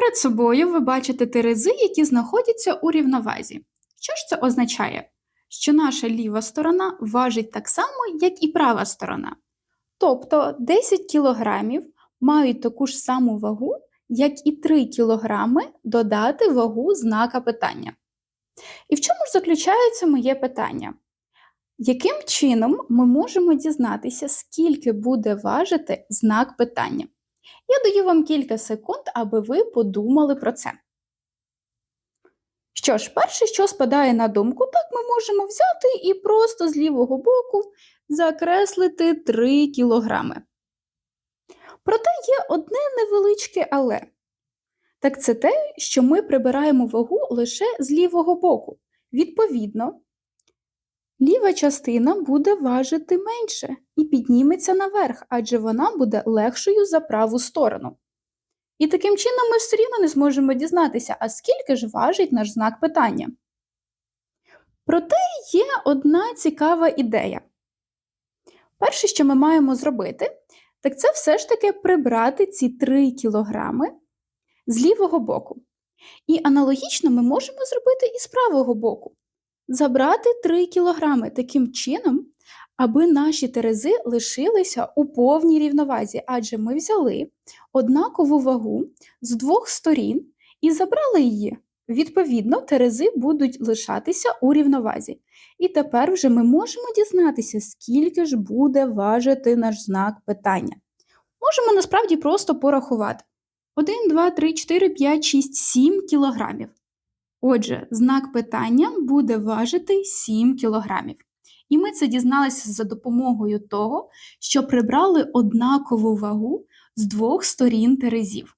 Перед собою ви бачите терези, які знаходяться у рівновазі. Що ж це означає? Що наша ліва сторона важить так само, як і права сторона. Тобто 10 кілограмів мають таку ж саму вагу, як і 3 кілограми додати вагу знака питання. І в чому ж заключається моє питання? Яким чином ми можемо дізнатися, скільки буде важити знак питання? Я даю вам кілька секунд, аби ви подумали про це. Що ж, перше, що спадає на думку, так ми можемо взяти і просто з лівого боку закреслити 3 кілограми. Проте є одне невеличке але. Так це те, що ми прибираємо вагу лише з лівого боку. Відповідно, ліва частина буде важити менше і підніметься наверх, адже вона буде легшою за праву сторону. І таким чином ми все рівно не зможемо дізнатися, а скільки ж важить наш знак питання. Проте є одна цікава ідея. Перше, що ми маємо зробити, так це все ж таки прибрати ці 3 кілограми з лівого боку. І аналогічно ми можемо зробити і з правого боку. Забрати 3 кілограми таким чином, аби наші терези лишилися у повній рівновазі, адже ми взяли однакову вагу з двох сторін і забрали її. Відповідно, терези будуть лишатися у рівновазі. І тепер вже ми можемо дізнатися, скільки ж буде важити наш знак питання. Можемо насправді просто порахувати. 1, 2, 3, 4, 5, 6, 7 кілограмів. Отже, знак питання буде важити 7 кілограмів. І ми це дізналися за допомогою того, що прибрали однакову вагу з двох сторін терезів.